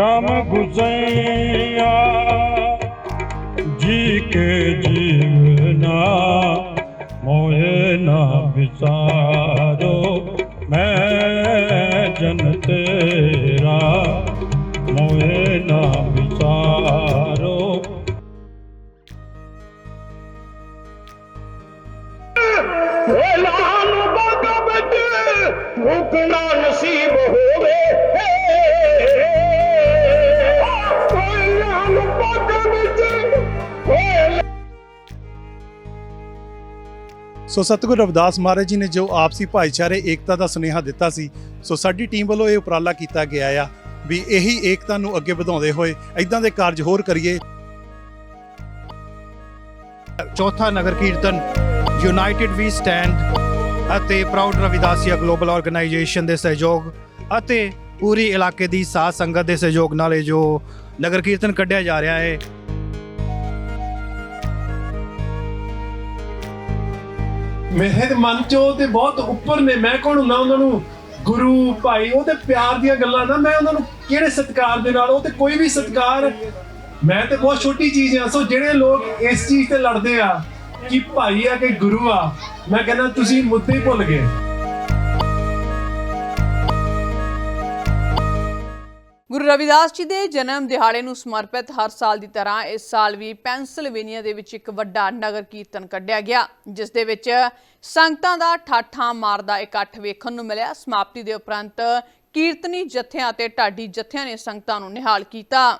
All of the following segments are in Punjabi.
ਰਾਮ ਗੁਜ਼ਰਿਆ ਜੀ ਕੇ ਜੀਵਨਾ ਮੋਏ ਨਾ ਵਿਸਾਰੋ ਮੈਂ ਜਨ ਤੇਰਾ ਮੋਏ ਸੋ ਸਤਿਗੁਰੂ ਰਵਿਦਾਸ ਮਹਾਰਾਜ ਜੀ ਨੇ ਜੋ ਆਪਸੀ ਭਾਈਚਾਰੇ, ਏਕਤਾ ਦਾ ਸੁਨੇਹਾ ਦਿੱਤਾ ਸੀ, ਸੋ ਸਾਡੀ ਟੀਮ ਵੱਲੋਂ ਇਹ ਉਪਰਾਲਾ ਕੀਤਾ ਗਿਆ ਆ ਵੀ ਇਹੀ ਏਕਤਾ ਨੂੰ ਅੱਗੇ ਵਧਾਉਂਦੇ ਹੋਏ ਇਦਾਂ ਦੇ ਕਾਰਜ ਹੋਰ ਕਰੀਏ। ਚੌਥਾ Nagar Kirtan united we stand ਅਤੇ ਪ੍ਰਾਊਡ ਰਵਿਦਾਸੀਆ ਗਲੋਬਲ ਆਰਗੇਨਾਈਜੇਸ਼ਨ ਦੇ ਸਹਿਯੋਗ ਅਤੇ ਪੂਰੀ ਇਲਾਕੇ ਦੀ ਸਾਧ ਸੰਗਤ ਦੇ ਸਹਿਯੋਗ ਨਾਲ ਇਹ ਜੋ ਨਗਰ ਕੀਰਤਨ ਕੱਢਿਆ ਜਾ ਰਿਹਾ ਹੈ ਮੇਰੇ ਮਨ ਚੋਂ ਤੇ ਬਹੁਤ ਉੱਪਰ ਨੇ। ਮੈਂ ਕੌਣ ਹੁੰਦਾ ਉਹਨਾਂ ਨੂੰ? ਗੁਰੂ, ਭਾਈ ਉਹਦੇ ਪਿਆਰ ਦੀਆਂ ਗੱਲਾਂ ਨਾ, ਮੈਂ ਉਹਨਾਂ ਨੂੰ ਕਿਹੜੇ ਸਤਿਕਾਰ ਦੇ ਨਾਲ, ਉਹ ਤੇ ਕੋਈ ਵੀ ਸਤਿਕਾਰ ਮੈਂ ਤੇ ਬਹੁਤ ਛੋਟੀ ਚੀਜ਼ ਆ। ਸੋ ਜਿਹੜੇ ਲੋਕ ਇਸ ਚੀਜ਼ ਤੇ ਲੜਦੇ ਆ ਕਿ ਭਾਈ ਆ ਕਿ ਗੁਰੂ ਆ, ਮੈਂ ਕਹਿੰਦਾ ਤੁਸੀਂ ਮੁੱਦੇ ਭੁੱਲ ਗਏ। ਗੁਰੂ ਰਵਿਦਾਸ ਜੀ ਦੇ ਜਨਮ ਦਿਹਾੜੇ ਨੂੰ ਸਮਰਪਿਤ ਹਰ ਸਾਲ ਦੀ ਤਰ੍ਹਾਂ ਇਸ ਸਾਲ ਵੀ ਪੈਂਸਿਲਵੇਨੀਆ ਦੇ ਵਿੱਚ ਇੱਕ ਵੱਡਾ ਨਗਰ ਕੀਰਤਨ ਕੱਢਿਆ ਗਿਆ, ਜਿਸ ਦੇ ਵਿੱਚ ਸੰਗਤਾਂ ਦਾ ਠਾਠਾਂ ਮਾਰਦਾ ਇਕੱਠ ਵੇਖਣ ਨੂੰ ਮਿਲਿਆ। ਸਮਾਪਤੀ ਦੇ ਉਪਰੰਤ ਕੀਰਤਨੀ ਜਥਿਆਂ ਅਤੇ ਢਾਡੀ ਜਥਿਆਂ ਨੇ ਸੰਗਤਾਂ ਨੂੰ ਨਿਹਾਲ ਕੀਤਾ।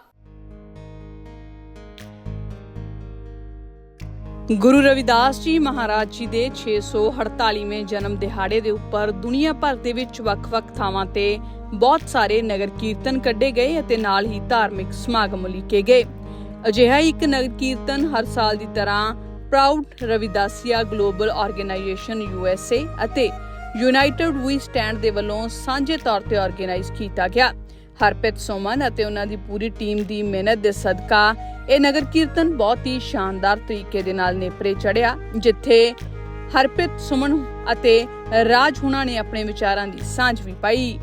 ਗੁਰੂ ਰਵਿਦਾਸ ਜੀ ਮਹਾਰਾਜ ਜੀ ਦੇ 648ਵੇਂ ਜਨਮ ਦਿਹਾੜੇ ਦੇ ਉੱਪਰ ਦੁਨੀਆ ਭਰ ਦੇ ਵਿੱਚ ਵੱਖ-ਵੱਖ ਥਾਵਾਂ ਤੇ ਬਹੁਤ ਸਾਰੇ ਨਗਰ ਕੀਰਤਨ ਕੱਢੇ ਗਏ ਅਤੇ ਨਾਲ ਹੀ ਧਾਰਮਿਕ ਸਮਾਗਮ ਉਲੀਕੇ ਗਏ। ਅਜਿਹਾ ਇੱਕ ਨਗਰ ਕੀਰਤਨ ਹਰ ਸਾਲ ਦੀ ਤਰ੍ਹਾਂ proud Ravidassia global organization USA ਅਤੇ ਯੂਨਾਈਟਿਡ ਵੀ ਸਟੈਂਡ ਦੇ ਵੱਲੋਂ ਸਾਂਝੇ ਤੌਰ ਤੇ ਆਰਗੇਨਾਈਜ਼ ਕੀਤਾ ਗਿਆ। ਹਰਪ੍ਰੀਤ ਸੁਮਨ ਅਤੇ ਉਹਨਾਂ ਦੀ ਪੂਰੀ ਟੀਮ ਦੀ ਮਿਹਨਤ ਦੇ ਸਦਕਾ ਇਹ ਨਗਰ ਕੀਰਤਨ ਬਹੁਤ ਹੀ ਸ਼ਾਨਦਾਰ ਤਰੀਕੇ ਦੇ ਨਾਲ ਨੇਪਰੇ ਚੜਿਆ, ਜਿੱਥੇ ਹਰਪ੍ਰੀਤ ਸੁਮਨ ਅਤੇ ਰਾਜ ਹੁਣਾ ਨੇ ਆਪਣੇ ਵਿਚਾਰਾਂ ਦੀ ਸਾਂਝ ਵੀ ਪਾਈ।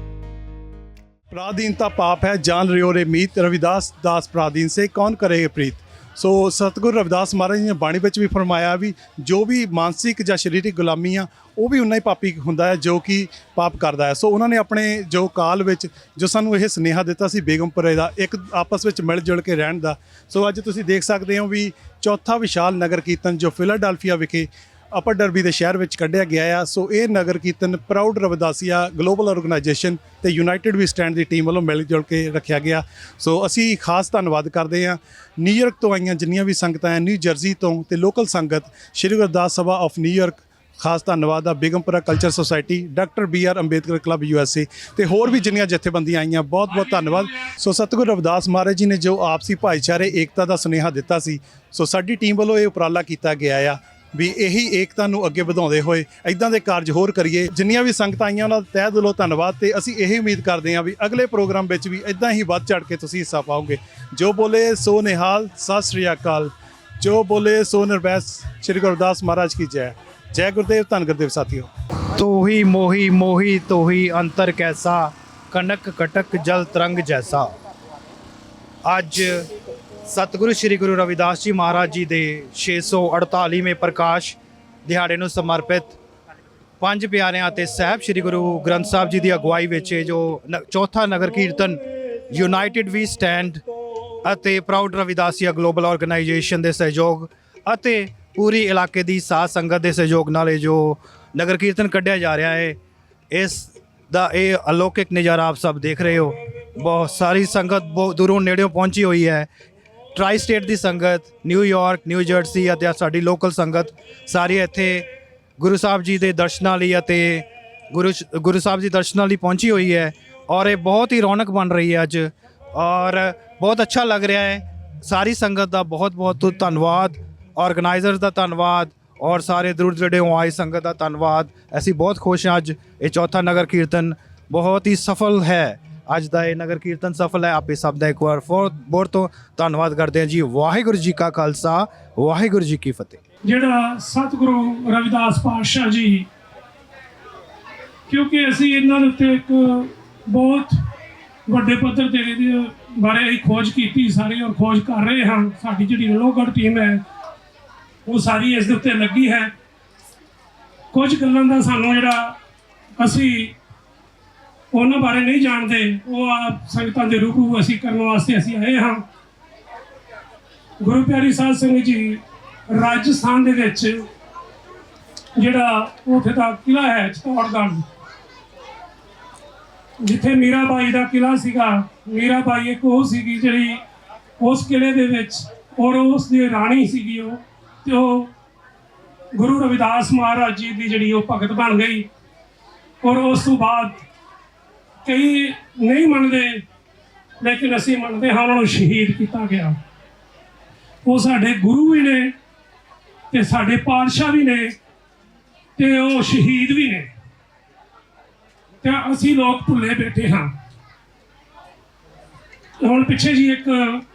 ਪ੍ਰਾਦੀਨਤਾ ਪਾਪ ਹੈ ਜਾਨ ਰਿਓ ਰੇ ਮੀਤ, ਰਵਿਦਾਸ ਦਾਸ ਪ੍ਰਾਦੀਨ ਸੇ, ਕੌਣ ਕਰੇਗਾ ਪ੍ਰੀਤ? ਸੋ ਸਤਿਗੁਰੂ ਰਵਿਦਾਸ ਮਹਾਰਾਜ ਜੀ ਨੇ ਬਾਣੀ ਵਿੱਚ ਵੀ ਫਰਮਾਇਆ ਵੀ ਜੋ ਵੀ ਮਾਨਸਿਕ ਜਾਂ ਸਰੀਰਕ ਗੁਲਾਮੀ ਆ ਉਹ ਵੀ ਉਨਾ ਹੀ ਪਾਪੀ ਹੁੰਦਾ ਹੈ ਜੋ ਕਿ ਪਾਪ ਕਰਦਾ ਹੈ। ਸੋ ਉਹਨਾਂ ਨੇ ਆਪਣੇ ਜੋ ਕਾਲ ਵਿੱਚ ਜੋ ਸਾਨੂੰ ਇਹ ਸੁਨੇਹਾ ਦਿੱਤਾ ਸੀ ਬੇਗਮਪੁਰੇ ਦਾ, ਇੱਕ ਆਪਸ ਵਿੱਚ ਮਿਲ ਜੁਲ ਕੇ ਰਹਿਣ ਦਾ। ਸੋ ਅੱਜ ਤੁਸੀਂ ਦੇਖ ਸਕਦੇ ਹੋ ਵੀ ਚੌਥਾ ਵਿਸ਼ਾਲ ਨਗਰ ਕੀਰਤਨ ਜੋ ਫਿਲਾਡੈਲਫੀਆ ਵਿਖੇ ਅਪਰ ਡਰਬੀ ਦੇ ਸ਼ਹਿਰ ਵਿੱਚ ਕੱਢਿਆ ਗਿਆ ਆ। ਸੋ ਇਹ Nagar Kirtan proud Ravidassia global organization ਤੇ ਯੂਨਾਈਟਿਡ ਵੀ ਸਟੈਂਡ ਦੀ ਟੀਮ ਵੱਲੋਂ ਮਿਲ ਜੁਲ ਕੇ ਰੱਖਿਆ ਗਿਆ। ਸੋ ਅਸੀਂ ਖਾਸ ਧੰਨਵਾਦ ਕਰਦੇ ਹਾਂ। ਨਿਊਯਾਰਕ ਤੋਂ ਆਈਆਂ ਜਿੰਨੀਆਂ ਵੀ ਸੰਗਤਾਂ ਹੈ ਨਿਊ ਜਰਸੀ ਤੋਂ ਤੇ ਲੋਕਲ ਸੰਗਤ, Shri Gurdas Sabha of New York ਖਾਸ ਧੰਨਵਾਦ ਆ Begampura culture society, doctor B R Ambedkar club U S A ਤੇ ਹੋਰ ਵੀ ਜਿੰਨੀਆਂ ਜਥੇਬੰਦੀਆਂ ਆਈਆਂ ਬਹੁਤ ਬਹੁਤ ਧੰਨਵਾਦ। ਸੋ ਸਤਿਗੁਰੂ ਰਵਿਦਾਸ ਮਹਾਰਾਜ ਜੀ ਨੇ ਜੋ ਆਪਸੀ ਭਾਈਚਾਰੇ, ਏਕਤਾ ਦਾ ਸੁਨੇਹਾ ਦਿੱਤਾ ਸੀ, ਸੋ ਸਾਡੀ ਟੀਮ ਵੱਲੋਂ ਇਹ ਉਪਰਾਲਾ ਕੀਤਾ ਗਿਆ ਆ। ਵੀ ਇਹੀ ਏਕਤਾ ਨੂੰ ਅੱਗੇ ਵਧਾਉਂਦੇ ਹੋਏ ਇਦਾਂ ਦੇ ਕਾਰਜ ਹੋਰ ਕਰੀਏ। ਜਿੰਨੀਆਂ ਵੀ ਸੰਗਤਾਂ ਆਈਆਂ ਉਹਨਾਂ ਦਾ ਤਹਿ ਦਿਲੋਂ ਧੰਨਵਾਦ ਤੇ ਅਸੀਂ ਇਹ ਉਮੀਦ ਕਰਦੇ ਹਾਂ ਵੀ ਅਗਲੇ ਪ੍ਰੋਗਰਾਮ ਵਿੱਚ ਵੀ ਇਦਾਂ ਹੀ ਵੱਧ ਚੜ ਕੇ ਤੁਸੀਂ ਹਿੱਸਾ ਪਾਓਗੇ। ਜੋ ਬੋਲੇ ਸੋ ਨਿਹਾਲ, ਸਤਿ ਸ੍ਰੀ ਅਕਾਲ। ਜੋ ਬੋਲੇ ਸੋ ਨਿਰਵੈਸ, ਸ਼੍ਰੀ ਗੁਰਦਾਸ ਮਹਾਰਾਜ ਕੀ ਜੈ। ਜੈ ਗੁਰਦੇਵ, ਧੰਨ ਗੁਰਦੇਵ ਸਾਥੀਓ। ਤੋਹੀ ਮੋਹੀ ਮੋਹੀ ਤੋਹੀ ਅੰਤਰ ਕੈਸਾ ਕਨਕ ਕਟਕ ਜਲ ਤਰੰਗ ਜੈਸਾ। ਅੱਜ ਸਤਿਗੁਰੂ ਸ੍ਰੀ ਗੁਰੂ ਰਵਿਦਾਸ ਜੀ ਮਹਾਰਾਜ ਜੀ ਦੇ 648ਵੇਂ ਪ੍ਰਕਾਸ਼ ਦਿਹਾੜੇ ਨੂੰ ਸਮਰਪਿਤ ਪੰਜ ਪਿਆਰਿਆਂ ਅਤੇ ਸਾਹਿਬ ਸ੍ਰੀ ਗੁਰੂ ਗ੍ਰੰਥ ਸਾਹਿਬ ਜੀ ਦੀ ਅਗਵਾਈ ਵਿੱਚ ਇਹ ਜੋ ਨ- ਚੌਥਾ Nagar Kirtan united we stand ਅਤੇ ਪ੍ਰਾਊਡ ਰਵਿਦਾਸੀਆ ਗਲੋਬਲ ਆਰਗੇਨਾਈਜੇਸ਼ਨ ਦੇ ਸਹਿਯੋਗ ਅਤੇ ਪੂਰੀ ਇਲਾਕੇ ਦੀ ਸਾਧ ਸੰਗਤ ਦੇ ਸਹਿਯੋਗ ਨਾਲ ਇਹ ਜੋ ਨਗਰ ਕੀਰਤਨ ਕੱਢਿਆ ਜਾ ਰਿਹਾ ਹੈ, ਇਸ ਦਾ ਇਹ ਅਲੌਕਿਕ ਨਜ਼ਾਰਾ ਆਪ ਸਭ ਦੇਖ ਰਹੇ ਹੋ। ਬਹੁਤ ਸਾਰੀ ਸੰਗਤ ਬਹੁਤ ਦੂਰੋਂ ਨੇੜਿਓਂ ਪਹੁੰਚੀ ਹੋਈ ਹੈ। ਟਰਾਈ ਸਟੇਟ ਦੀ ਸੰਗਤ ਨਿਊਯਾਰਕ ਨਿਊ ਜਰਸੀ ਅਤੇ ਸਾਡੀ ਲੋਕਲ ਸੰਗਤ, ਸਾਰੀ ਇੱਥੇ ਗੁਰੂ ਸਾਹਿਬ ਜੀ ਦੇ ਦਰਸ਼ਨਾਂ ਲਈ ਅਤੇ ਗੁਰੂ ਗੁਰੂ ਸਾਹਿਬ ਜੀ ਦਰਸ਼ਨਾਂ ਲਈ ਪਹੁੰਚੀ ਹੋਈ ਹੈ ਔਰ ਇਹ ਬਹੁਤ ਹੀ ਰੌਣਕ ਬਣ ਰਹੀ ਹੈ ਅੱਜ ਔਰ ਬਹੁਤ ਅੱਛਾ ਲੱਗ ਰਿਹਾ ਹੈ। ਸਾਰੀ ਸੰਗਤ ਦਾ ਬਹੁਤ ਬਹੁਤ ਧੰਨਵਾਦ ਆਰਗੇਨਾਈਜ਼ਰਸ ਦਾ ਧੰਨਵਾਦ ਔਰ ਸਾਰੇ ਦੂਰ ਦਰੜਿਓਂ ਆਏ ਸੰਗਤ ਦਾ ਧੰਨਵਾਦ। ਅਸੀਂ ਬਹੁਤ ਖੁਸ਼ ਹਾਂ ਅੱਜ ਇਹ ਚੌਥਾ ਨਗਰ ਕੀਰਤਨ ਬਹੁਤ ਹੀ ਸਫਲ ਹੈ। ਅੱਜ ਦਾ ਇਹ ਨਗਰ ਕੀਰਤਨ ਸਫਲ ਹੈ। ਆਪੇ ਸਭ ਦਾ ਇੱਕ ਵਾਰ ਫੋਰ ਬਹੁਤ ਤੋਂ ਧੰਨਵਾਦ ਕਰਦੇ ਹਾਂ ਜੀ। ਵਾਹਿਗੁਰੂ ਜੀ ਕਾ ਖਾਲਸਾ, ਵਾਹਿਗੁਰੂ ਜੀ ਕੀ ਫਤਿਹ। ਜਿਹੜਾ ਸਤਿਗੁਰੂ ਰਵਿਦਾਸ ਪਾਤਸ਼ਾਹ ਜੀ, ਕਿਉਂਕਿ ਅਸੀਂ ਇਹਨਾਂ ਦੇ ਉੱਤੇ ਇੱਕ ਬਹੁਤ ਵੱਡੇ ਪੱਧਰ ਤੇ ਇਹਦੀ ਬਾਰੇ ਅਸੀਂ ਖੋਜ ਕੀਤੀ ਸਾਰੇ ਔਰ ਖੋਜ ਕਰ ਰਹੇ ਹਾਂ। ਸਾਡੀ ਜਿਹੜੀ ਲੋਗੜ ਟੀਮ ਹੈ, ਉਹ ਸਾਰੀ ਇਸ ਦੇ ਉੱਤੇ ਲੱਗੀ ਹੈ। ਕੁਝ ਗੱਲਾਂ ਦਾ ਸਾਨੂੰ ਜਿਹੜਾ ਅਸੀਂ ਉਹਨਾਂ ਬਾਰੇ ਨਹੀਂ ਜਾਣਦੇ, ਉਹ ਆ ਸੰਗਤਾਂ ਦੇ ਰੂਬਰੂ ਅਸੀਂ ਕਰਨ ਵਾਸਤੇ ਅਸੀਂ ਆਏ ਹਾਂ। ਗੁਰੂ ਪਿਆਰੀ ਸਾਧ ਸੰਗਤ ਜੀ, ਰਾਜਸਥਾਨ ਦੇ ਵਿੱਚ ਜਿਹੜਾ ਉੱਥੇ ਦਾ ਕਿਲਾ ਹੈ ਚਿਤੌੜਗੜ੍ਹ ਜਿੱਥੇ ਮੀਰਾਬਾਈ ਦਾ ਕਿਲਾ ਸੀਗਾ, ਮੀਰਾਬਾਈ ਇੱਕ ਉਹ ਸੀਗੀ ਜਿਹੜੀ ਉਸ ਕਿਲੇ ਦੇ ਵਿੱਚ ਔਰ ਉਸ ਦੀ ਰਾਣੀ ਸੀਗੀ ਉਹ, ਤੇ ਉਹ ਗੁਰੂ ਰਵਿਦਾਸ ਮਹਾਰਾਜ ਜੀ ਦੀ ਜਿਹੜੀ ਉਹ ਭਗਤ ਬਣ ਗਈ। ਔਰ ਉਸ ਤੋਂ ਬਾਅਦ ਕਈ ਨਹੀਂ ਮੰਨਦੇ, ਲੇਕਿਨ ਅਸੀਂ ਮੰਨਦੇ ਹਾਂ, ਉਹਨਾਂ ਨੂੰ ਸ਼ਹੀਦ ਕੀਤਾ ਗਿਆ। ਉਹ ਸਾਡੇ ਗੁਰੂ ਵੀ ਨੇ ਤੇ ਸਾਡੇ ਪਾਤਸ਼ਾਹ ਵੀ ਨੇ ਤੇ ਉਹ ਸ਼ਹੀਦ ਵੀ ਨੇ। ਤੇ ਅਸੀਂ ਲੋਕ ਭੁੱਲੇ ਬੈਠੇ ਹਾਂ। ਹੁਣ ਪਿੱਛੇ ਜੀ ਇੱਕ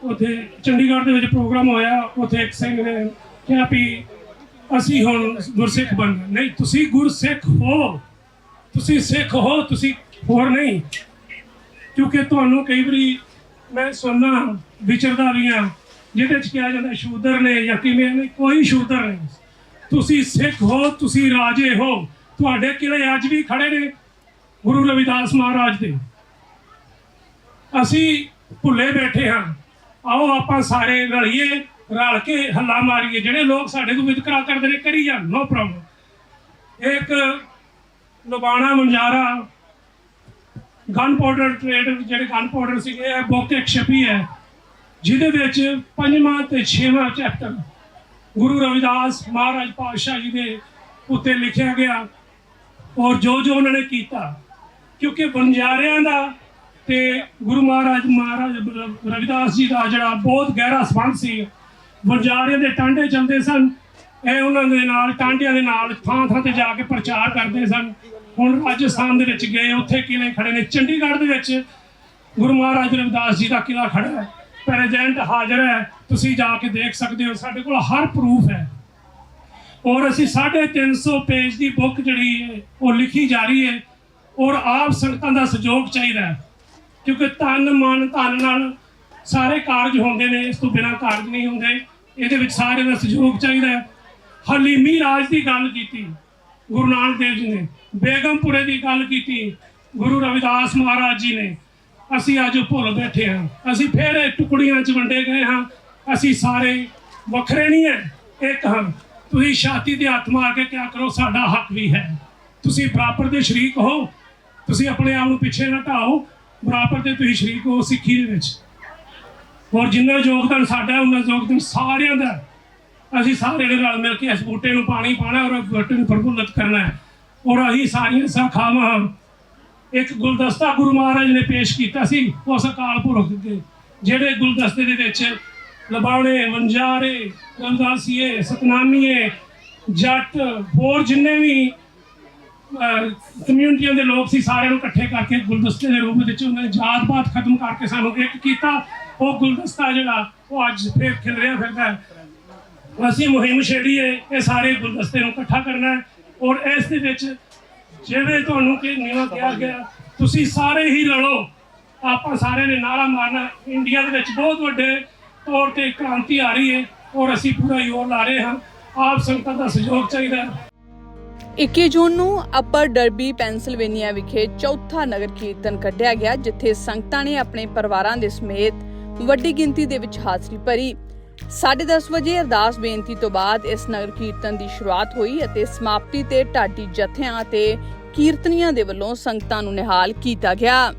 ਉੱਥੇ ਚੰਡੀਗੜ੍ਹ ਦੇ ਵਿੱਚ ਪ੍ਰੋਗਰਾਮ ਹੋਇਆ, ਉੱਥੇ ਇੱਕ ਸਿੰਘ ਨੇ ਕਿਹਾ ਵੀ ਅਸੀਂ ਹੁਣ ਗੁਰਸਿੱਖ ਬਣ ਗਏ। ਨਹੀਂ, ਤੁਸੀਂ ਗੁਰਸਿੱਖ ਹੋ। ਤੁਸੀਂ ਸਿੱਖ ਹੋ, ਤੁਸੀਂ ਹੋਰ ਨਹੀਂ। ਕਿਉਂਕਿ ਤੁਹਾਨੂੰ ਕਈ ਵਾਰੀ ਮੈਂ ਸੁਣਨਾ ਵਿਚਰਦਾ ਵੀ ਹਾਂ, ਜਿਹਦੇ ਚ ਕਿਹਾ ਜਾਂਦਾ ਸ਼ੂਦਰ ਨੇ ਜਾਂ ਕਿਵੇਂ ਨੇ, ਕੋਈ ਸ਼ੂਦਰ ਨਹੀਂ। ਤੁਸੀਂ ਸਿੱਖ ਹੋ, ਤੁਸੀਂ ਰਾਜੇ ਹੋ, ਤੁਹਾਡੇ ਕਿਲੇ ਅੱਜ ਵੀ ਖੜੇ ਨੇ ਗੁਰੂ ਰਵਿਦਾਸ ਮਹਾਰਾਜ ਦੇ। ਅਸੀਂ ਭੁੱਲੇ ਬੈਠੇ ਹਾਂ। ਆਓ ਆਪਾਂ ਸਾਰੇ ਰਲੀਏ, ਰਲ ਕੇ ਹੱਲਾ ਮਾਰੀਏ। ਜਿਹੜੇ ਲੋਕ ਸਾਡੇ ਤੋਂ ਵਿਤਕਰਾ ਕਰਦੇ ਨੇ, ਕਰੀ ਜਾਣ, ਨੋ ਪ੍ਰੋਬਲਮ ਇੱਕ ਲੁਬਾਣਾ, ਮੰਜਾਰਾ ਗਨ ਪਾਊਡਰ ਟ੍ਰੇਡ ਜਿਹੜੇ ਗਨ ਪਾਊਡਰ ਸੀਗੇ, ਇਹ ਬੁੱਕ ਇੱਕ ਛਪੀ ਹੈ। ਜਿਹਦੇ ਵਿੱਚ ਪੰਜਵਾਂ ਤੇ ਛੇਵਾਂ ਚੈਪਟਰ ਗੁਰੂ ਰਵਿਦਾਸ ਮਹਾਰਾਜ ਪਾਤਸ਼ਾਹ ਜੀ ਦੇ ਉੱਤੇ ਲਿਖਿਆ ਗਿਆ ਔਰ ਜੋ ਜੋ ਉਹਨਾਂ ਨੇ ਕੀਤਾ, ਕਿਉਂਕਿ ਬੰਜਾਰਿਆਂ ਦਾ ਤੇ ਗੁਰੂ ਮਹਾਰਾਜ ਮਹਾਰਾਜ ਰਵਿਦਾਸ ਜੀ ਦਾ ਜਿਹੜਾ ਬਹੁਤ ਗਹਿਰਾ ਸੰਬੰਧ ਸੀ ਬੰਜਾਰਿਆਂ ਦੇ ਟਾਂਡੇ ਚੱਲਦੇ ਸਨ, ਇਹ ਉਹਨਾਂ ਦੇ ਨਾਲ, ਟਾਂਡਿਆਂ ਦੇ ਨਾਲ ਥਾਂ ਥਾਂ ਤੇ ਜਾ ਕੇ ਪ੍ਰਚਾਰ ਕਰਦੇ ਸਨ। ਹੁਣ ਰਾਜਸਥਾਨ ਦੇ ਵਿੱਚ ਗਏ, ਉੱਥੇ ਕਿਲੇ ਖੜੇ ਨੇ। ਚੰਡੀਗੜ੍ਹ ਦੇ ਵਿੱਚ ਗੁਰੂ ਮਹਾਰਾਜ ਰਵਿਦਾਸ ਜੀ ਦਾ ਕਿਲਾ ਖੜਾ ਹੈ। ਪ੍ਰੈਜ਼ੈਂਟ ਹਾਜ਼ਰ ਹੈ। ਤੁਸੀਂ ਜਾ ਕੇ ਦੇਖ ਸਕਦੇ ਹੋ, ਸਾਡੇ ਕੋਲ ਹਰ ਪ੍ਰੂਫ ਹੈ। ਔਰ ਅਸੀਂ 350 ਪੇਜ ਦੀ ਬੁੱਕ ਜਿਹੜੀ ਹੈ, ਉਹ ਲਿਖੀ ਜਾ ਰਹੀ ਹੈ। ਔਰ ਆਪ ਸੰਗਤਾਂ ਦਾ ਸਹਿਯੋਗ ਚਾਹੀਦਾ ਹੈ। ਕਿਉਂਕਿ ਤਨ ਮਨ, ਧਨ ਨਾਲ ਸਾਰੇ ਕਾਰਜ ਹੁੰਦੇ ਨੇ, ਇਸ ਤੋਂ ਬਿਨਾਂ ਕਾਰਜ ਨਹੀਂ ਹੁੰਦੇ। ਇਹਦੇ ਵਿੱਚ ਸਾਰਿਆਂ ਦਾ ਸਹਿਯੋਗ ਚਾਹੀਦਾ ਹੈ। ਹਲੀਮੀ ਰਾਜ ਦੀ ਗੱਲ ਕੀਤੀ। ਗੁਰੂ ਨਾਨਕ ਦੇਵ ਜੀ ਨੇ ਬੇਗਮਪੁਰੇ ਦੀ ਗੱਲ ਕੀਤੀ। ਗੁਰੂ ਰਵਿਦਾਸ ਮਹਾਰਾਜ ਜੀ ਨੇ ਅਸੀਂ ਅੱਜ ਭੁੱਲ ਬੈਠੇ ਹਾਂ। ਅਸੀਂ ਫੇਰ ਇਹ ਟੁਕੜੀਆਂ 'ਚ ਵੰਡੇ ਗਏ ਹਾਂ। ਅਸੀਂ ਸਾਰੇ ਵੱਖਰੇ ਨਹੀਂ ਹੈ ਇੱਕ ਹਾਂ। ਤੁਸੀਂ ਛਾਤੀ ਤੇ ਹੱਥ ਮਾਰ ਕੇ ਕਿਆ ਕਰੋ ਸਾਡਾ ਹੱਕ ਵੀ ਹੈ। ਤੁਸੀਂ ਬਰਾਬਰ ਦੇ ਸ਼ਰੀਕ ਹੋ। ਤੁਸੀਂ ਆਪਣੇ ਆਪ ਨੂੰ ਪਿੱਛੇ ਨਾ ਢਾਓ ਬਰਾਬਰ 'ਤੇ ਤੁਸੀਂ ਸ਼ਰੀਕ ਹੋ ਸਿੱਖੀ ਦੇ ਵਿੱਚ। ਔਰ ਜਿੰਨਾ ਯੋਗਦਾਨ ਸਾਡਾ ਹੈ, ਉਨਾ ਯੋਗਦਾਨ ਸਾਰਿਆਂ ਦਾ ਅਸੀਂ ਸਾਰੇ ਨੇ ਰਲ ਮਿਲ ਕੇ ਇਸ ਬੂਟੇ ਨੂੰ ਪਾਣੀ ਪਾਣਾ ਔਰ ਬੂਟੇ ਨੂੰ ਪ੍ਰਫੁੱਲਤ ਕਰਨਾ ਹੈ। ਔਰ ਅਸੀਂ ਸਾਰੀਆਂ ਸਾਖਾਵਾਂ ਇੱਕ ਗੁਲਦਸਤਾ ਗੁਰੂ ਮਹਾਰਾਜ ਨੇ ਪੇਸ਼ ਕੀਤਾ ਸੀ, ਉਸ ਅਕਾਲ ਪੁਰਖ ਦੇ, ਜਿਹੜੇ ਗੁਲਦਸਤੇ ਦੇ ਵਿੱਚ ਲਬਾਣੇ ਵੰਜਾਰੇ ਰਮਦਾਸੀਏ ਸਤਨਾਮੀਏ, ਜੱਟ, ਹੋਰ ਜਿੰਨੇ ਵੀ ਕਮਿਊਨਿਟੀਆਂ ਦੇ ਲੋਕ ਸੀ, ਸਾਰਿਆਂ ਨੂੰ ਇਕੱਠੇ ਕਰਕੇ ਗੁਲਦਸਤੇ ਦੇ ਰੂਪ ਵਿੱਚ ਉਹਨਾਂ ਨੇ ਜਾਤ ਪਾਤ ਖਤਮ ਕਰਕੇ ਸਾਨੂੰ ਇੱਕ ਕੀਤਾ। ਉਹ ਗੁਲਦਸਤਾ ਜਿਹੜਾ ਉਹ ਅੱਜ ਫੇਰ ਖਿਲ ਰਿਹਾ ਫਿਰਦਾ ਹੈ। ਅਸੀਂ ਮੁਹਿੰਮ ਛੇੜੀਏ ਇਹ ਸਾਰੇ ਗੁਲਦਸਤੇ ਨੂੰ ਇਕੱਠਾ ਕਰਨਾ ਹੈ ਔਰ ਇਸ ਦੇ ਵਿੱਚ ਜਿਵੇਂ ਤੁਹਾਨੂੰ ਕਿ ਨੀਵਾ ਕਿਹਾ ਗਿਆ, ਤੁਸੀਂ ਸਾਰੇ ਹੀ ਲੜੋ ਆਪਾਂ ਸਾਰਿਆਂ ਨੇ ਨਾਰਾ ਮਾਰਨਾ ਇੰਡੀਆ ਦੇ ਵਿੱਚ ਬਹੁਤ ਵੱਡੇ ਤੌਰ ਤੇ ਕ੍ਰਾਂਤੀ ਆ ਰਹੀ ਹੈ ਔਰ ਅਸੀਂ ਪੂਰਾ ਜ਼ੋਰ ਲਾ ਰਹੇ ਹਾਂ। ਆਪ ਸੰਗਤਾਂ ਦਾ ਸਹਿਯੋਗ ਚਾਹੀਦਾ ਹੈ। 21 ਜੂਨ ਨੂੰ ਅਪਰ ਡਰਬੀ ਪੈਂਸਿਲਵੇਨੀਆ ਵਿਖੇ ਚੌਥਾ ਨਗਰ ਕੀਰਤਨ ਕੱਢਿਆ ਗਿਆ, ਜਿੱਥੇ ਸੰਗਤਾਂ ਨੇ ਆਪਣੇ ਪਰਿਵਾਰਾਂ ਦੇ ਸਮੇਤ ਵੱਡੀ ਗਿਣਤੀ ਦੇ ਵਿੱਚ ਹਾਜ਼ਰੀ ਭਰੀ। 10:30 ਵਜੇ ਅਰਦਾਸ ਬੇਨਤੀ ਤੋਂ ਬਾਅਦ ਇਸ ਨਗਰ ਕੀਰਤਨ ਦੀ ਸ਼ੁਰੂਆਤ ਹੋਈ ਅਤੇ ਸਮਾਪਤੀ ਤੇ ਢਾਡੀ ਜਥਿਆਂ ਅਤੇ ਕੀਰਤਨੀਆਂ ਦੇ ਵੱਲੋਂ ਸੰਗਤਾਂ ਨੂੰ ਨਿਹਾਲ ਕੀਤਾ ਗਿਆ।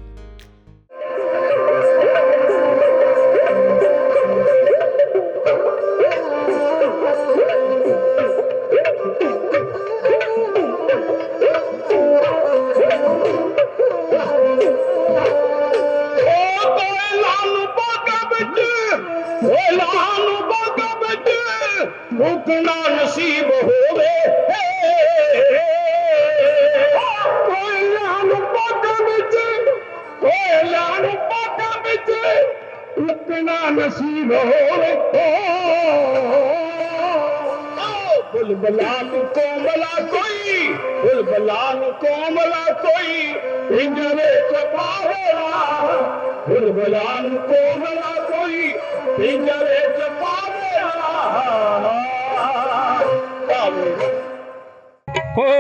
नसीब हो कोलानु नसीब हो फुल बलान कोमला कोई फुल बलान कोमला कोई इजरे चाहे फुल बलान को ਪਿੰਜਰੇ ਚ ਪਾਵੇਲਾ ਬੁਲਬਲਾ ਨੂੰ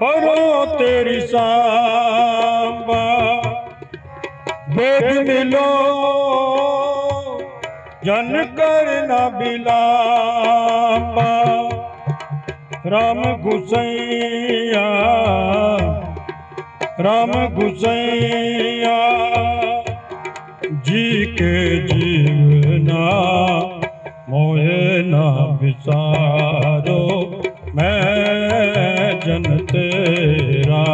ਪਰੋ ਤੇਰੀ ਸਾਂਬਾ ਵੇਦ ਮਿਲੋ, ਜਨ ਕਰਨਾ ਬਿਲਾਪਾ। ਰਾਮ ਗੁਸਈਆ ਰਾਮ ਗੁਸਈਆ। ਜੀ ਕੇ ਜੀਵਨਾ ਮੋਏ ਨਾ ਵਿਸਾਰੋ ਮੈਂ ਜਨ ਤੇਰਾ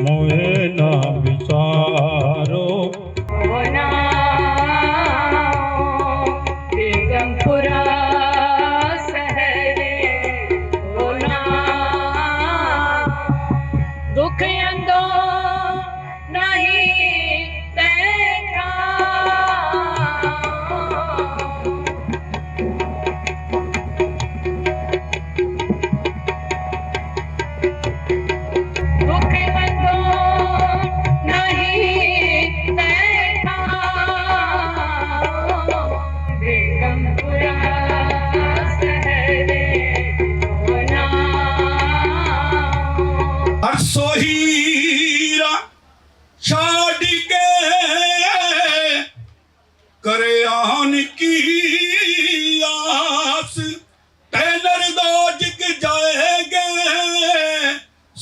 ਮੋਏ ਨਾ ਵਿਸਾਰੋ। ਦੁੱਖ ਅੰਦੋ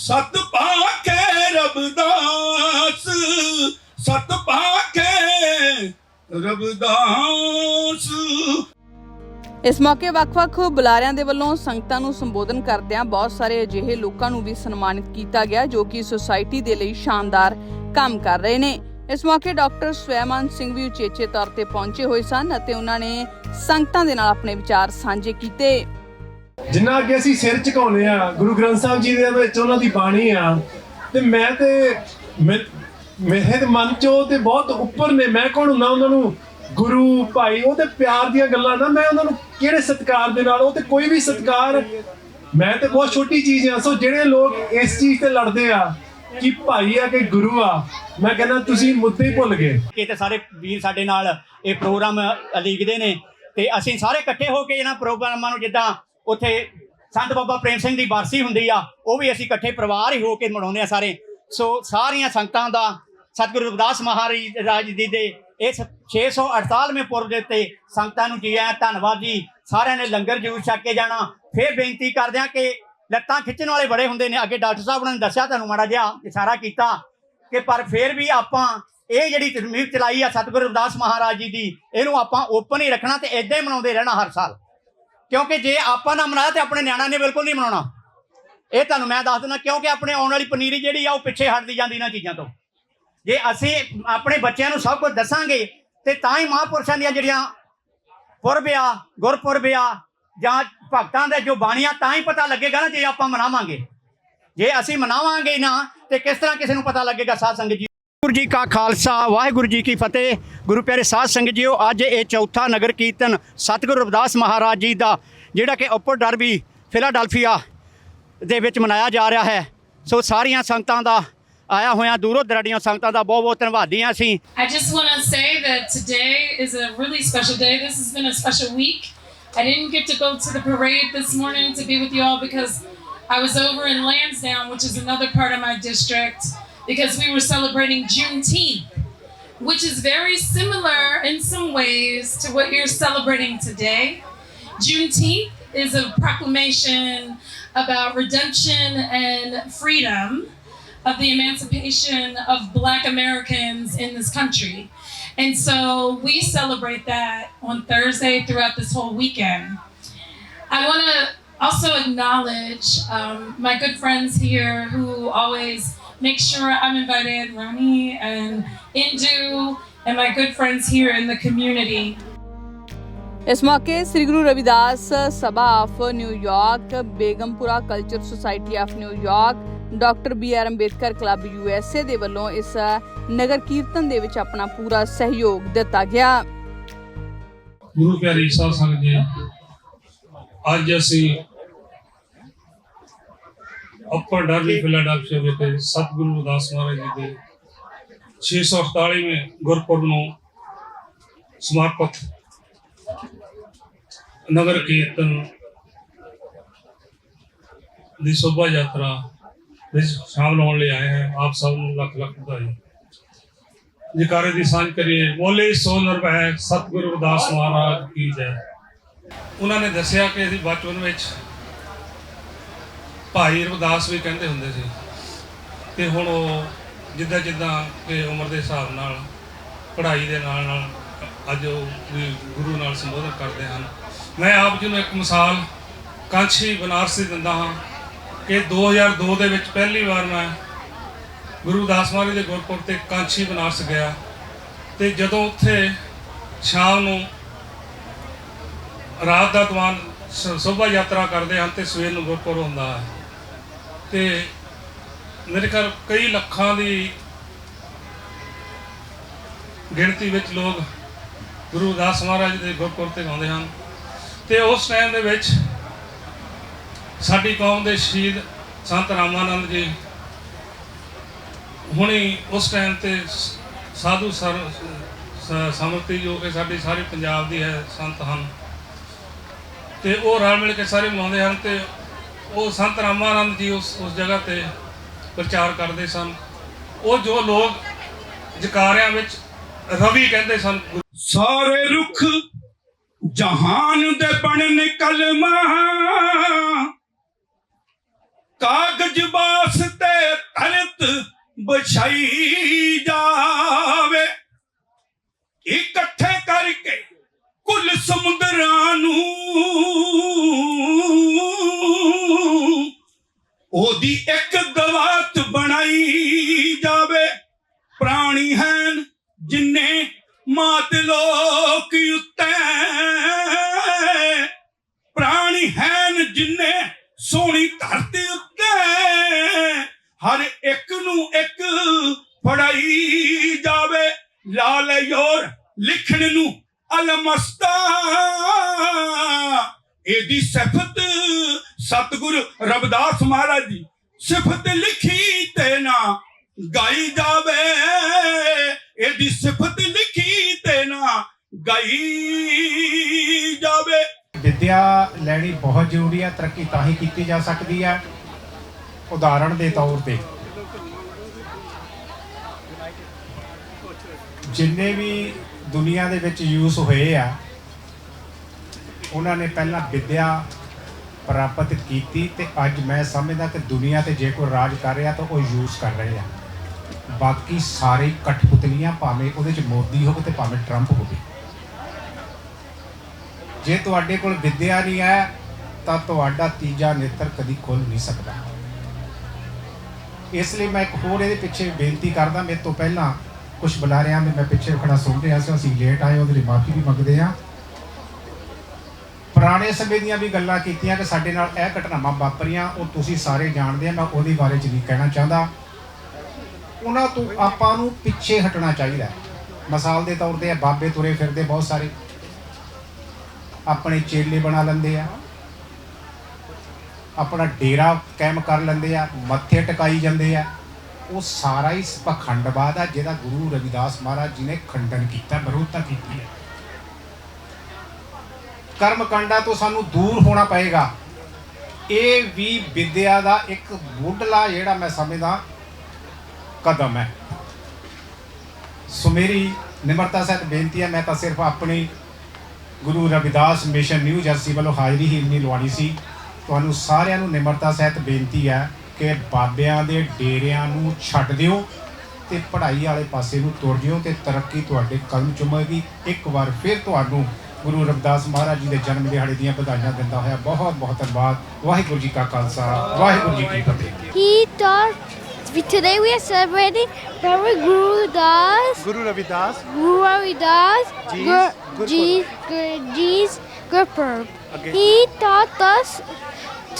ਸਤ ਪਾਕੇ ਰਬਦਾਸ, ਸਤ ਪਾਕੇ ਰਬਦਾਸ। ਇਸ ਮੌਕੇ ਵੱਖ-ਵੱਖ ਬੁਲਾਰਿਆਂ ਦੇ ਵੱਲੋਂ ਸੰਗਤਾਂ ਨੂੰ ਸੰਬੋਧਨ ਕਰਦਿਆਂ ਬਹੁਤ ਸਾਰੇ ਅਜਿਹੇ ਲੋਕਾਂ ਨੂੰ ਵੀ ਸਨਮਾਨਿਤ ਕੀਤਾ ਗਿਆ ਜੋ ਕਿ ਸੁਸਾਇਟੀ ਦੇ ਲਈ ਸ਼ਾਨਦਾਰ ਕੰਮ ਕਰ ਰਹੇ ਨੇ। ਇਸ ਮੌਕੇ ਡਾਕਟਰ ਸਵੈਮਨ ਸਿੰਘ ਵੀ ਉਚੇਚੇ ਤੌਰ ਤੇ ਪਹੁੰਚੇ ਹੋਏ ਸਨ ਅਤੇ ਉਹਨਾਂ ਨੇ ਸੰਗਤਾਂ ਦੇ ਨਾਲ ਆਪਣੇ ਵਿਚਾਰ ਸਾਂਝੇ ਕੀਤੇ। ਜਿੰਨਾ ਅੱਗੇ ਅਸੀਂ ਸਿਰ ਝੁਕਾਉਂਦੇ ਆ ਗੁਰੂ ਗ੍ਰੰਥ ਸਾਹਿਬ ਜੀ ਦੇ ਵਿੱਚ ਉਹਨਾਂ ਦੀ ਬਾਣੀ ਆ, ਤੇ ਮੈਂ ਤੇ ਮੈਂ- ਮੇਰੇ ਮਨ ਚੋਂ ਤੇ ਬਹੁਤ ਉੱਪਰ ਨੇ, ਮੈਂ ਕੌਣ ਹੁੰਦਾ ਉਹਨਾਂ ਨੂੰ? ਗੁਰੂ, ਭਾਈ, ਉਹ ਤੇ ਪਿਆਰ ਦੀਆਂ ਗੱਲਾਂ ਨਾ, ਮੈਂ ਉਹਨਾਂ ਨੂੰ ਕਿਹੜੇ ਸਤਿਕਾਰ ਦੇ ਨਾਲ, ਉਹ ਤੇ ਕੋਈ ਵੀ ਸਤਿਕਾਰ ਮੈਂ ਤੇ ਬਹੁਤ ਛੋਟੀ ਚੀਜ਼ ਆ, ਸੋ ਜਿਹੜੇ ਲੋਕ ਇਸ ਚੀਜ਼ ਤੇ ਲੜਦੇ ਆ ਕਿ ਭਾਈ ਆ ਕਿ ਗੁਰੂ ਆ, ਮੈਂ ਕਹਿੰਦਾ ਤੁਸੀਂ ਮੁੱਦੇ ਭੁੱਲ ਗਏ। ਕਿ ਤੇ ਸਾਰੇ ਵੀਰ ਸਾਡੇ ਨਾਲ ਇਹ ਪ੍ਰੋਗਰਾਮ ਲੀਗਦੇ ਨੇ, ਤੇ ਅਸੀਂ ਸਾਰੇ ਇਕੱਠੇ ਹੋ ਕੇ ਇਹਨਾਂ ਪ੍ਰੋਗਰਾਮਾਂ ਨੂੰ ਜਿੱਦਾਂ ਉੱਥੇ ਸੰਤ ਬਾਬਾ ਪ੍ਰੇਮ ਸਿੰਘ ਦੀ ਬਰਸੀ ਹੁੰਦੀ ਆ, ਉਹ ਵੀ ਅਸੀਂ ਇਕੱਠੇ ਪਰਿਵਾਰ ਹੀ ਹੋ ਕੇ ਮਨਾਉਂਦੇ ਆ ਸਾਰੇ। ਸੋ ਸਾਰੀਆਂ ਸੰਗਤਾਂ ਦਾ ਸਤਿਗੁਰੂ ਰਵਿਦਾਸ ਮਹਾਰਾਜ ਜੀ ਦੇ ਇਸ 648ਵੇਂ ਪੁਰਬ ਦੇ ਉੱਤੇ ਸੰਗਤਾਂ ਨੂੰ ਜੀ ਆਇਆਂ, ਧੰਨਵਾਦ ਜੀ। ਸਾਰਿਆਂ ਨੇ ਲੰਗਰ ਜ਼ਰੂਰ ਛਕ ਕੇ ਜਾਣਾ। ਫੇਰ ਬੇਨਤੀ ਕਰਦੇ ਆ ਕਿ ਲੱਤਾਂ ਖਿੱਚਣ ਵਾਲੇ ਬੜੇ ਹੁੰਦੇ ਨੇ। ਅੱਗੇ ਡਾਕਟਰ ਸਾਹਿਬ ਨੇ ਦੱਸਿਆ ਤੁਹਾਨੂੰ ਮਾੜਾ ਜਿਹਾ ਇਸ਼ਾਰਾ ਕੀਤਾ ਕਿ ਪਰ ਫੇਰ ਵੀ ਆਪਾਂ ਇਹ ਜਿਹੜੀ ਤਰਮੀਮ ਚਲਾਈ ਆ ਸਤਿਗੁਰੂ ਰਵਿਦਾਸ ਮਹਾਰਾਜ ਜੀ ਦੀ, ਇਹਨੂੰ ਆਪਾਂ ਓਪਨ ਹੀ ਰੱਖਣਾ ਤੇ ਇਦਾਂ ਹੀ ਮਨਾਉਂਦੇ ਰਹਿਣਾ ਹਰ ਸਾਲ। ਕਿਉਂਕਿ ਜੇ ਆਪਾਂ ਨਾ ਮਨਾਇਆ ਤੇ ਆਪਣੇ ਨਿਆਣਿਆਂ ਨੇ ਬਿਲਕੁਲ ਨਹੀਂ ਮਨਾਉਣਾ। ਇਹ ਤੁਹਾਨੂੰ ਮੈਂ ਦੱਸ ਦਿੰਦਾ, ਕਿਉਂਕਿ ਆਪਣੇ ਆਉਣ ਵਾਲੀ ਪਨੀਰੀ ਜਿਹੜੀ ਆ, ਉਹ ਪਿੱਛੇ ਹਟਦੀ ਜਾਂਦੀ ਇਹਨਾਂ ਚੀਜ਼ਾਂ ਤੋਂ। ਜੇ ਅਸੀਂ ਆਪਣੇ ਬੱਚਿਆਂ ਨੂੰ ਸਭ ਕੁਝ ਦੱਸਾਂਗੇ, ਤੇ ਤਾਂ ਹੀ ਮਹਾਂਪੁਰਸ਼ਾਂ ਦੀਆਂ ਜਿਹੜੀਆਂ ਪੁਰਬ ਆ, ਗੁਰਪੁਰਬ ਆ, ਜਾਂ ਭਗਤਾਂ ਦੇ ਜੋ ਬਾਣੀਆਂ ਤਾਂ ਹੀ ਪਤਾ ਲੱਗੇਗਾ ਨਾ ਜੇ ਆਪਾਂ ਮਨਾਵਾਂਗੇ। ਜੇ ਅਸੀਂ ਮਨਾਵਾਂਗੇ ਨਾ, ਤੇ ਕਿਸ ਤਰ੍ਹਾਂ ਕਿਸੇ ਨੂੰ ਪਤਾ ਲੱਗੇਗਾ ਸਾਧ ਸੰਗਤ ਜੀ ਗੁਰੂ ਜੀ ਕਾ ਖਾਲਸਾ ਵਾਹਿਗੁਰੂ ਜੀ ਕੀ ਫਤਿਹ ਗੁਰੂ ਪਿਆਰੇ ਸਾਧ ਸੰਗਤ ਜੀਓ ਅੱਜ ਇਹ ਚੌਥਾ ਨਗਰ ਕੀਰਤਨ ਸਤਿਗੁਰੂ ਰਵਿਦਾਸ ਮਹਾਰਾਜ ਜੀ ਦਾ ਜਿਹੜਾ ਕਿ ਉੱਪਰ ਡਰਬੀ ਫਿਲਾਡਲਫੀਆ ਦੇ ਵਿੱਚ ਮਨਾਇਆ ਜਾ ਰਿਹਾ ਹੈ ਸੋ ਸਾਰੀਆਂ ਸੰਗਤਾਂ ਦਾ ਆਇਆ ਹੋਇਆਂ ਦੂਰੋਂ ਦਰਾਡੀਆਂ ਸੰਗਤਾਂ ਦਾ ਬਹੁਤ ਬਹੁਤ ਧੰਨਵਾਦੀ ਹਾਂ ਅਸੀਂ I just want to say that today is a really special day. This has been a special week. I didn't get to go to the parade this morning to be with you all because I was over in Lansdowne, which is another part of my district, because we were celebrating Juneteenth, which is very similar in some ways to what you're celebrating today. Juneteenth is a proclamation about redemption and freedom of the emancipation of Black Americans in this country. And so we celebrate that on Thursday throughout this whole weekend. I want to also acknowledge um, my good friends here who always make sure I'm invited, Rani and Indu, and my good friends here in the community. ਇਸ ਮੌਕੇ Shri Guru Ravidas Sabha of New York Begampura culture society of New York doctor B R Ambedkar club U S A ਦੇ ਵੱਲੋਂ ਇਸ ਨਗਰ ਕੀਰਤਨ ਦੇ ਵਿੱਚ ਆਪਣਾ ਪੂਰਾ ਸਹਿਯੋਗ ਦਿੱਤਾ ਗਿਆ ਗੁਰੂ ਪਿਆਰੀ ਸਾਧ ਸੰਗਤ ਜੀ ਅੱਜ ਅਸੀਂ ਅੱਪਰ ਡਰਲੀ ਫਿਲਾਡੈਲਫੀਆ ਵਿਖੇ ਸਤਿਗੁਰੂ ਰਵਿਦਾਸ ਮਹਾਰਾਜ ਜੀ ਦੇ 648ਵੇਂ ਗੁਰਪੁਰਬ ਨੂੰ ਸਮਰਪਿਤ ਨਗਰ ਕੀਰਤਨ ਦੀ ਸ਼ੋਭਾ ਯਾਤਰਾ ਵਿੱਚ ਸ਼ਾਮਲ ਹੋਣ ਲਈ ਆਏ ਹਨ ਆਪ ਸਭ ਨੂੰ ਲੱਖ ਲੱਖ ਵਧਾਈ। ਜਕਾਰੇ ਦੀ ਸਾਂਝ ਕਰੀਏ। ਬੋਲੇ ਸੋ ਨਿਰਭੈ ਸਤਿਗੁਰੂ ਰਵਿਦਾਸ ਮਹਾਰਾਜ ਕੀ ਜੈ। ਉਹਨਾਂ ਨੇ ਦੱਸਿਆ ਕਿ ਅਸੀਂ ਬਚਪਨ ਵਿੱਚ ਭਾਈ ਰਵਿਦਾਸ ਵੀ ਕਹਿੰਦੇ ਹੁੰਦੇ ਸੀ। ਤੇ ਹੁਣ ਉਹ ਜਿੱਦਾਂ ਜਿੱਦਾਂ ਕਿ ਉਮਰ ਦੇ ਹਿਸਾਬ ਨਾਲ, ਪੜ੍ਹਾਈ ਦੇ ਨਾਲ ਨਾਲ ਅੱਜ ਉਹ ਵੀ ਗੁਰੂ ਨਾਲ ਸੰਬੋਧਨ ਕਰਦੇ ਹਨ। ਮੈਂ ਆਪ ਜੀ ਨੂੰ ਇੱਕ ਮਿਸਾਲ ਕਾਂਛੀ ਬਨਾਰਸ ਦਿੰਦਾ ਹਾਂ ਕਿ 2002 ਦੇ ਵਿੱਚ ਪਹਿਲੀ ਵਾਰ ਮੈਂ ਗੁਰੂ ਦਾਸ ਮਹਾਰਾਜ ਦੇ ਗੁਰਪੁਰਬ ਤੇ ਕਾਂਛੀ ਬਨਾਰਸ ਗਿਆ। ਤੇ ਜਦੋਂ ਉੱਥੇ ਸ਼ਾਮ ਨੂੰ ਰਾਤ ਦਾ ਦੀਵਾਨ ਸ਼ੋਭਾ ਯਾਤਰਾ ਕਰਦੇ ਹਨ ਤੇ ਸਵੇਰ ਨੂੰ ਗੁਰਪੁਰਬ ਹੁੰਦਾ ਹੈ। ਤੇ ਮੇਰੇ ਖਿਆਲ ਕਈ ਲੱਖਾਂ ਦੀ ਗਿਣਤੀ ਵਿੱਚ ਲੋਕ ਗੁਰੂ ਦਾਸ ਮਹਾਰਾਜ ਦੇ ਗੁਰਪੁਰਬ ਤੇ ਆਉਂਦੇ ਹਨ। ਤੇ ਉਸ ਟਾਈਮ ਦੇ ਵਿੱਚ ਸਾਡੀ ਕੌਮ ਦੇ ਸ਼ਹੀਦ ਸੰਤ ਰਾਮਾਨੰਦ ਜੀ ਹੁਣੀ ਉਸ ਟਾਈਮ ਤੇ ਸ- ਸਾਧੂ ਸਰ ਸਮਰਤੀ ਜੋ ਕਿ ਸਾਡੀ ਸਾਰੇ ਪੰਜਾਬ ਦੀ ਹੈ ਸੰਤ ਹਨ। ਤੇ ਉਹ ਰਲ ਮਿਲ ਕੇ ਸਾਰੇ ਮਨਾਉਂਦੇ ਹਨ ਤੇ ਉਹ ਸੰਤ ਰਾਮਾਨੰਦ ਜੀ ਉਸ ਉਸ ਜਗ੍ਹਾ ਤੇ ਪ੍ਰਚਾਰ ਕਰਦੇ ਸਨ। ਉਹ ਜੋ ਲੋਕ ਜਕਾਰਿਆਂ ਵਿੱਚ ਰਵੀ ਕਹਿੰਦੇ ਸਨ ਸਾਰੇ ਰੁੱਖ ਜਹਾਨ ਦੇ ਬਣਨ ਕਲਮਾ। ਕਾਗਜ਼ ਵਾਸਤੇ ਧਰਤ ਵਿਛਾਈ ਜਾਵੇ। ਇਕੱਠੇ ਕਰਕੇ ਕੁੱਲ ਸਮੁੰਦਰਾਂ ਨੂੰ ਉਹਦੀ ਇੱਕ ਦਵਾਤ ਬਣਾਈ ਜਾਵੇ। ਪ੍ਰਾਣੀ ਹਨ ਜਿਨੇ ਮਾਤ ਲੋਕ ਉੱਤੇ। ਪ੍ਰਾਣੀ ਹਨ ਜਿਨੇ ਸੋਹਣੀ ਧਰਤੀ ਉੱਤੇ। ਹਰ ਇੱਕ ਨੂੰ ਇੱਕ ਫੜਾਈ ਜਾਵੇ। ਲਾਲ ਯੋਰ ਲਿਖਣ ਨੂੰ ਅਲਮਸਤਾ। ਇਹਦੀ ਸਿਫਤ ਸਤਿਗੁਰ ਰਵਿਦਾਸ ਮਹਾਰਾਜ ਜੀ, ਸਿਫਤ ਲਿਖੀ ਤੇ ਨਾ ਗਾਈ ਜਾਵੇ। ਇਹਦੀ ਸਿਫਤ ਲਿਖੀ ਤੇ ਨਾ ਗਾਈ ਜਾਵੇ। ਵਿੱਦਿਆ ਲੈਣੀ ਬਹੁਤ ਜ਼ਰੂਰੀ ਹੈ ਤਰੱਕੀ ਤਾਂ ਹੀ ਕੀਤੀ ਜਾ ਸਕਦੀ ਹੈ ਉਦਾਹਰਣ ਦੇ ਤੌਰ ਤੇ, ਜਿੰਨੇ ਵੀ ਦੁਨੀਆ ਦੇ ਵਿੱਚ ਯੂਜ਼ ਹੋਏ ਆ, ਉਹਨਾਂ ਨੇ ਪਹਿਲਾਂ ਵਿਦਿਆ ਪ੍ਰਾਪਤ ਕੀਤੀ ਤੇ ਅੱਜ ਮੈਂ ਸਮਝਦਾ ਕਿ ਦੁਨੀਆ ਤੇ ਜੇ ਕੋਈ ਰਾਜ ਕਰ ਰਿਹਾ ਤਾਂ ਉਹ ਯੂਜ਼ ਕਰ ਰਹੇ ਆ। ਬਾਕੀ ਸਾਰੇ ਕਠਪੁਤਲੀਆਂ ਭਾਵੇਂ ਉਹਦੇ ਚ ਮੋਦੀ ਹੋਵੇ ਤੇ ਭਾਵੇਂ ਟਰੰਪ ਹੋਵੇ। ਜੇ ਤੁਹਾਡੇ ਕੋਲ ਵਿੱਦਿਆ ਨਹੀਂ ਹੈ, ਤਾਂ ਤੁਹਾਡਾ ਤੀਜਾ ਨੇਤਰ ਕਦੀ ਖੁੱਲ ਨਹੀਂ ਸਕਦਾ। ਇਸ ਲਈ ਮੈਂ ਇੱਕ ਹੋਰ ਇਹਦੇ ਪਿੱਛੇ ਬੇਨਤੀ ਕਰਦਾ, ਮੇਰੇ ਤੋਂ ਪਹਿਲਾਂ ਕੁਝ ਬੁਲਾਰਿਆਂ ਦੇ ਮੈਂ ਪਿੱਛੇ ਖੜਾ ਸੁਣ ਰਿਹਾ ਸੀ, ਅਸੀਂ ਲੇਟ ਆਏ, ਉਹਦੇ ਲਈ ਮਾਫੀ ਵੀ ਮੰਗਦੇ ਆ ਪੁਰਾਣੇ ਸਮੇਂ ਦੀਆਂ ਵੀ ਗੱਲਾਂ ਕੀਤੀਆਂ ਕਿ ਸਾਡੇ ਨਾਲ ਇਹ ਘਟਨਾਵਾਂ ਵਾਪਰੀਆਂ, ਉਹ ਤੁਸੀਂ ਸਾਰੇ ਜਾਣਦੇ ਆ, ਮੈਂ ਉਹਦੇ ਬਾਰੇ ਚ ਨਹੀਂ ਕਹਿਣਾ ਚਾਹੁੰਦਾ। ਉਹਨਾਂ ਤੋਂ ਆਪਾਂ ਨੂੰ ਪਿੱਛੇ ਹਟਣਾ ਚਾਹੀਦਾ ਮਿਸਾਲ ਦੇ ਤੌਰ ਤੇ ਬਾਬੇ ਤੁਰੇ ਫਿਰਦੇ ਬਹੁਤ ਸਾਰੇ। ਆਪਣੇ ਚੇਲੇ ਬਣਾ ਲੈਂਦੇ ਆ। ਆਪਣਾ ਡੇਰਾ ਕਾਇਮ ਕਰ ਲੈਂਦੇ ਆ, ਮੱਥੇ ਟਿਕਾਈ ਜਾਂਦੇ ਆ। ਉਹ ਸਾਰਾ ਹੀ ਪਖੰਡਵਾਦ ਆ, ਜਿਹਦਾ ਗੁਰੂ ਰਵਿਦਾਸ ਮਹਾਰਾਜ ਜੀ ਨੇ ਖੰਡਨ ਕੀਤਾ, ਵਿਰੋਧਤਾ ਕੀਤੀ ਹੈ ਕਰਮ ਕਾਂਡਾਂ ਤੋਂ ਸਾਨੂੰ ਦੂਰ ਹੋਣਾ ਪਏਗਾ। ਇਹ ਵੀ ਵਿਦਿਆ ਦਾ ਇੱਕ ਮੁੱਢਲਾ ਜਿਹੜਾ ਮੈਂ ਸਮਝਦਾ ਕਦਮ ਹੈ। ਸੋ ਮੇਰੀ ਨਿਮਰਤਾ ਸਹਿਤ ਬੇਨਤੀ ਹੈ, ਮੈਂ ਤਾਂ ਸਿਰਫ ਆਪਣੀ Guru Ravidas mission New Jersey ਵੱਲੋਂ ਹਾਜ਼ਰੀ ਹੀ ਨਹੀਂ ਲਵਾਉਣੀ ਸੀ। ਤੁਹਾਨੂੰ ਸਾਰਿਆਂ ਨੂੰ ਨਿਮਰਤਾ ਸਹਿਤ ਬੇਨਤੀ ਹੈ ਕਿ ਬਾਬਿਆਂ ਦੇ ਡੇਰਿਆਂ ਨੂੰ ਛੱਡ ਦਿਓ ਤੇ ਪੜ੍ਹਾਈ ਵਾਲੇ ਪਾਸੇ ਨੂੰ ਤੁਰ ਜਿਓ ਤੇ ਤਰੱਕੀ ਤੁਹਾਡੇ ਕਦਮ ਚੁੰਮੇਗੀ। ਇੱਕ ਵਾਰ ਫਿਰ ਤੁਹਾਨੂੰ ਗੁਰੂ ਰਵਿਦਾਸ ਮਹਾਰਾਜ ਜੀ ਦੇ ਜਨਮ ਦਿਹਾੜੇ ਦੀਆਂ ਵਧਾਈਆਂ ਦਿੰਦਾ ਹੋਇਆ ਬਹੁਤ ਬਹੁਤ ਧੰਨਵਾਦ ਵਾਹਿਗੁਰੂ ਜੀ ਕਾ ਖਾਲਸਾ ਵਾਹਿਗੁਰੂ ਜੀ ਕੀ ਫਤਿਹ He taught. Today we are celebrating Brother Guru Das, Guru Ravidas Guru Ravidas, Jeez, Gur- Gurpurab. Jeez, Gur- Jeez Gurpurab. Okay. He taught us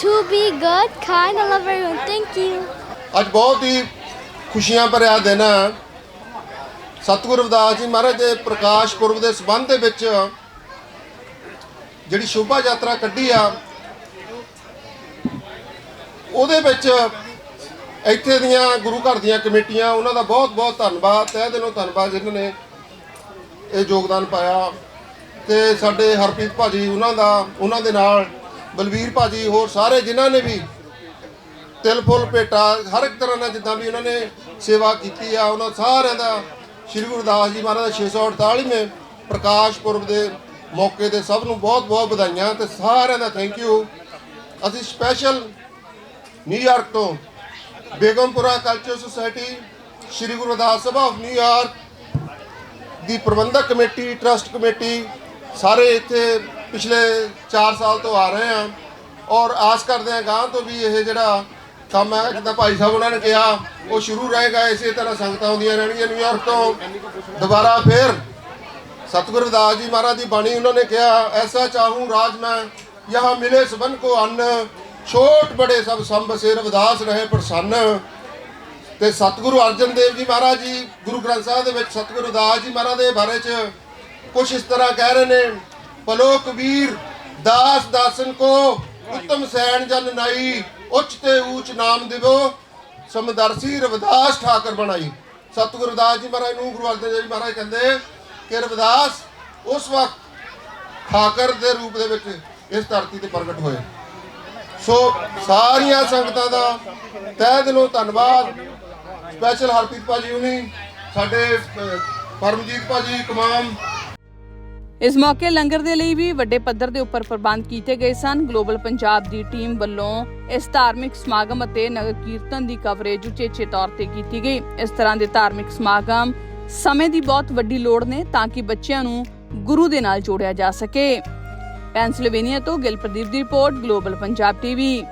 to be good, kind, and love everyone. Thank you. ਅੱਜ ਬਹੁਤ ਹੀ ਖੁਸ਼ੀਆਂ ਭਰਿਆ ਦਿਨ ਹੈ ਸਤਿਗੁਰੂ ਰਵਿਦਾਸ ਜੀ ਮਹਾਰਾਜ ਦੇ ਪ੍ਰਕਾਸ਼ ਪੁਰਬ ਦੇ ਸਬੰਧ ਦੇ ਵਿੱਚ ਜਿਹੜੀ ਸ਼ੋਭਾ ਯਾਤਰਾ ਕੱਢੀ ਆ, ਉਹਦੇ ਵਿੱਚ ਇੱਥੇ ਦੀਆਂ ਗੁਰੂ ਘਰ ਦੀਆਂ ਕਮੇਟੀਆਂ, ਉਹਨਾਂ ਦਾ ਬਹੁਤ ਬਹੁਤ ਧੰਨਵਾਦ, ਤਹਿ ਦਿਲੋਂ ਧੰਨਵਾਦ ਜਿਨ੍ਹਾਂ ਨੇ ਇਹ ਯੋਗਦਾਨ ਪਾਇਆ। ਤੇ ਸਾਡੇ ਹਰਪ੍ਰੀਤ ਭਾਜੀ, ਉਹਨਾਂ ਦਾ, ਉਹਨਾਂ ਦੇ ਨਾਲ ਬਲਵੀਰ ਭਾਜੀ, ਹੋਰ ਸਾਰੇ ਜਿਨ੍ਹਾਂ ਨੇ ਵੀ ਤਿਲ, ਫੁੱਲ, ਭੇਟਾ, ਹਰ ਇੱਕ ਤਰ੍ਹਾਂ ਨਾਲ ਜਿੱਦਾਂ ਵੀ ਉਹਨਾਂ ਨੇ ਸੇਵਾ ਕੀਤੀ ਆ, ਉਹਨਾਂ ਸਾਰਿਆਂ ਦਾ ਸ੍ਰੀ ਗੁਰਦਾਸ ਜੀ ਮਹਾਰਾਜ ਦਾ 648ਵੇਂ ਪ੍ਰਕਾਸ਼ ਪੁਰਬ ਦੇ ਮੌਕੇ ਤੇ ਸਭ ਨੂੰ ਬਹੁਤ ਬਹੁਤ ਵਧਾਈਆਂ ਤੇ ਸਾਰਿਆਂ ਦਾ ਥੈਂਕ ਯੂ ਅਸੀਂ ਸਪੈਸ਼ਲ ਨਿਊਯਾਰਕ ਤੋਂ Begampura culture society Shri Guru Ravidas Sabha of New York ਦੀ ਪ੍ਰਬੰਧਕ ਕਮੇਟੀ ਟਰਸਟ ਕਮੇਟੀ ਸਾਰੇ ਇੱਥੇ ਪਿਛਲੇ 4 ਸਾਲ ਤੋਂ ਆ ਰਹੇ ਹਾਂ ਔਰ ਆਸ ਕਰਦੇ ਹਾਂ ਗਾਂ ਤੋਂ ਵੀ ਇਹ ਜਿਹੜਾ ਕੰਮ ਹੈ ਜਿੱਦਾਂ ਭਾਈ ਸਾਹਿਬ ਉਹਨਾਂ ਨੇ ਕਿਹਾ, ਉਹ ਸ਼ੁਰੂ ਰਹੇਗਾ ਇਸੇ ਤਰ੍ਹਾਂ ਸੰਗਤਾਂ ਆਉਂਦੀਆਂ ਰਹਿਣਗੀਆਂ ਨਿਊਯਾਰਕ ਤੋਂ। ਦੁਬਾਰਾ ਫੇਰ ਸਤਿਗੁਰੂ ਰਵਿਦਾਸ ਜੀ ਮਹਾਰਾਜ ਦੀ ਬਾਣੀ ਉਹਨਾਂ ਨੇ ਕਿਹਾ, ਐਸਾ ਚਾਹੂੰ ਰਾਜ ਮੈਂ, ਯਹਾਂ ਮਿਲੇ ਸਬਨ ਕੋ ਅੰਨ, ਛੋਟ ਬੜੇ ਸਭ ਸੰਭ ਸੇ ਰਵਿਦਾਸ ਰਹੇ ਪ੍ਰਸੰਨ। ਤੇ ਸਤਿਗੁਰੂ ਅਰਜਨ ਦੇਵ ਜੀ ਮਹਾਰਾਜ ਜੀ, ਗੁਰੂ ਗ੍ਰੰਥ ਸਾਹਿਬ ਦੇ ਵਿੱਚ ਸਤਿਗੁਰੂ ਰਵਿਦਾਸ ਜੀ ਮਹਾਰਾਜ ਦੇ ਬਾਰੇ ਚ ਕੁਝ ਇਸ ਤਰ੍ਹਾਂ ਕਹਿ ਰਹੇ ਨੇ ਪਲੋ ਕਬੀਰ ਦਾਸ ਦਾਸਨ ਕੋ ਉੱਤਮ ਸੈਣ ਜਨ ਨਾਈ, ਉੱਚ ਤੇ ਊਚ ਨਾਮ ਦਿਵੋ, ਸਮਦਰਸੀ ਰਵਿਦਾਸ ਠਾਕਰ ਬਣਾਈ। ਸਤਿਗੁਰੂ ਰਵਿਦਾਸ ਜੀ ਮਹਾਰਾਜ ਨੂੰ ਗੁਰੂ ਅਰਜਨ ਦੇਵ ਜੀ ਮਹਾਰਾਜ ਕਹਿੰਦੇ ਕਿ ਰਵਿਦਾਸ ਉਸ ਵਕਤ ਠਾਕਰ ਦੇ ਰੂਪ ਦੇ ਵਿੱਚ ਇਸ ਧਰਤੀ ਤੇ ਪ੍ਰਗਟ ਹੋਏ। ਸੋ ਸਾਰੀਆਂ ਸੰਗਤਾਂ ਦਾ ਤਹਿ ਦਿਲੋਂ ਧੰਨਵਾਦ। ਸਪੈਸ਼ਲ ਹਰਪ੍ਰੀਤ ਭਾਜੀ ਹੁਣੀ, ਸਾਡੇ ਪਰਮਜੀਤ ਭਾਜੀ, ਕਮਾਮ। ਇਸ ਮੌਕੇ ਲੰਗਰ ਦੇ ਲਈ ਵੀ ਵੱਡੇ ਪੱਧਰ ਦੇ ਉੱਪਰ ਪ੍ਰਬੰਧ ਕੀਤੇ ਗਏ ਸਨ। ਗਲੋਬਲ ਪੰਜਾਬ ਦੀ ਟੀਮ ਵੱਲੋਂ ਇਸ ਧਾਰਮਿਕ ਸਮਾਗਮ ਅਤੇ ਨਗਰ ਕੀਰਤਨ ਦੀ ਕਵਰੇਜ ਉਚੇਚੇ ਤੌਰ ਤੇ ਕੀਤੀ ਗਈ। ਇਸ ਤਰ੍ਹਾਂ ਦੇ ਧਾਰਮਿਕ ਸਮਾਗਮ ਸਮੇਂ ਦੀ ਬਹੁਤ ਵੱਡੀ ਲੋੜ ਨੇ ਤਾਂ ਕਿ ਬੱਚਿਆਂ ਨੂੰ ਗੁਰੂ ਦੇ ਨਾਲ ਜੋੜਿਆ ਜਾ ਸਕੇ। ਪੈਂਸਿਲਵੇਨੀਆ ਤੋਂ ਗਿਲ ਪ੍ਰਦੀਪ ਦੀ ਰਿਪੋਰਟ, ਗਲੋਬਲ ਪੰਜਾਬ ਟੀਵੀ।